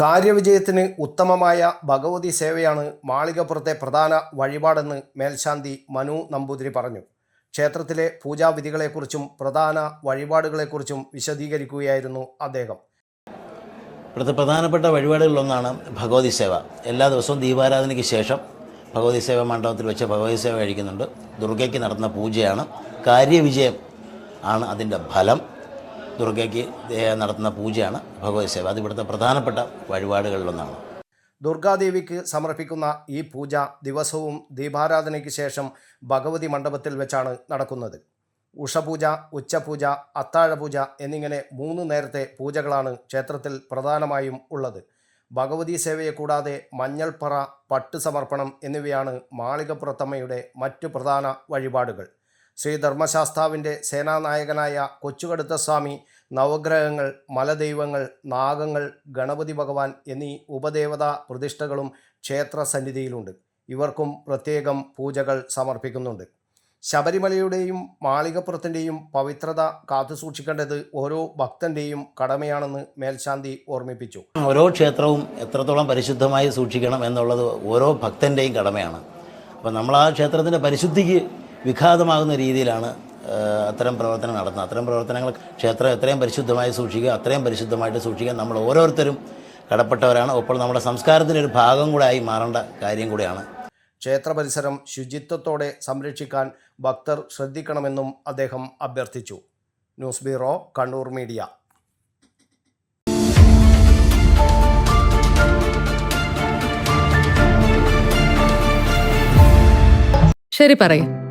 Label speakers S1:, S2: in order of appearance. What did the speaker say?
S1: കാര്യവിജയത്തിന് ഉത്തമമായ ഭഗവതി സേവയാണ് മാളികപ്പുറത്തെ പ്രധാന വഴിപാടെന്ന് മേൽശാന്തി മനു നമ്പൂതിരി പറഞ്ഞു. ക്ഷേത്രത്തിലെ പൂജാവിധികളെക്കുറിച്ചും പ്രധാന വഴിപാടുകളെക്കുറിച്ചും വിശദീകരിക്കുകയായിരുന്നു അദ്ദേഹം.
S2: ഇവിടുത്തെ പ്രധാനപ്പെട്ട വഴിപാടുകളിലൊന്നാണ് ഭഗവതി സേവ. എല്ലാ ദിവസവും ദീപാരാധനയ്ക്ക് ശേഷം ഭഗവതി സേവ മണ്ഡപത്തിൽ വെച്ച് ഭഗവതി സേവ കഴിക്കുന്നുണ്ട്. ദുർഗയ്ക്ക് നടത്തുന്ന പൂജയാണ്. കാര്യവിജയം ആണ് അതിന്റെ ഫലം. ദുർഗയ്ക്ക് നടത്തുന്ന പൂജയാണ് ഭഗവതി സേവ. അത് ഇവിടുത്തെ പ്രധാനപ്പെട്ട വഴിപാടുകളിലൊന്നാണ്.
S1: ദുർഗാദേവിക്ക് സമർപ്പിക്കുന്ന ഈ പൂജ ദിവസവും ദീപാരാധനയ്ക്ക് ശേഷം ഭഗവതി മണ്ഡപത്തിൽ വെച്ചാണ് നടക്കുന്നത്. ഉഷപൂജ ഉച്ചപൂജ അത്താഴപൂജ എന്നിങ്ങനെ മൂന്ന് നേരത്തെ പൂജകളാണ് ക്ഷേത്രത്തിൽ പ്രധാനമായും ഉള്ളത്. ഭഗവതി സേവയെ കൂടാതെ മഞ്ഞൾപ്പറ പട്ട് സമർപ്പണം എന്നിവയാണ് മാളികപ്പുറത്തമ്മയുടെ മറ്റു പ്രധാന വഴിപാടുകൾ. ശ്രീ ധർമ്മശാസ്താവിന്റെ സേനാനായകനായ കൊച്ചുകടുത്ത സ്വാമി നവഗ്രഹങ്ങൾ മലദൈവങ്ങൾ നാഗങ്ങൾ ഗണപതി ഭഗവാൻ എന്നീ ഉപദേവതാ പ്രതിഷ്ഠകളും ക്ഷേത്ര സന്നിധിയിലുണ്ട് ഇവർക്കും പ്രത്യേകം പൂജകൾ സമർപ്പിക്കുന്നുണ്ട്. ശബരിമലയുടെയും മാളികപ്പുറത്തിന്റെയും പവിത്രത കാത്തുസൂക്ഷിക്കേണ്ടത് ഓരോ ഭക്തന്റെയും കടമയാണെന്ന് മേൽശാന്തി ഓർമ്മിപ്പിച്ചു.
S2: ഓരോ ക്ഷേത്രവും എത്രത്തോളം പരിശുദ്ധമായി സൂക്ഷിക്കണം എന്നുള്ളത് ഓരോ ഭക്തന്റെയും കടമയാണ്. അപ്പോൾ നമ്മൾ ആ ക്ഷേത്രത്തിന്റെ പരിശുദ്ധിക്ക് വിഘാതമാകുന്ന രീതിയിലാണ് അത്തരം പ്രവർത്തനം നടത്തുന്നത്. അത്തരം പ്രവർത്തനങ്ങൾ ക്ഷേത്രം എത്രയും പരിശുദ്ധമായി സൂക്ഷിക്കുക അത്രയും പരിശുദ്ധമായിട്ട് സൂക്ഷിക്കാൻ നമ്മൾ ഓരോരുത്തരും കടപ്പെട്ടവരാണ്. ഒപ്പോൾ നമ്മുടെ സംസ്കാരത്തിന്റെ ഒരു ഭാഗം കൂടെ ആയി മാറേണ്ട കാര്യം കൂടെയാണ്.
S1: ക്ഷേത്ര പരിസരം ശുചിത്വത്തോടെ സംരക്ഷിക്കാൻ ഭക്തർ ശ്രദ്ധിക്കണമെന്നും അദ്ദേഹം അഭ്യർത്ഥിച്ചു. News bureau Kannur media.
S3: ശരി പറയും.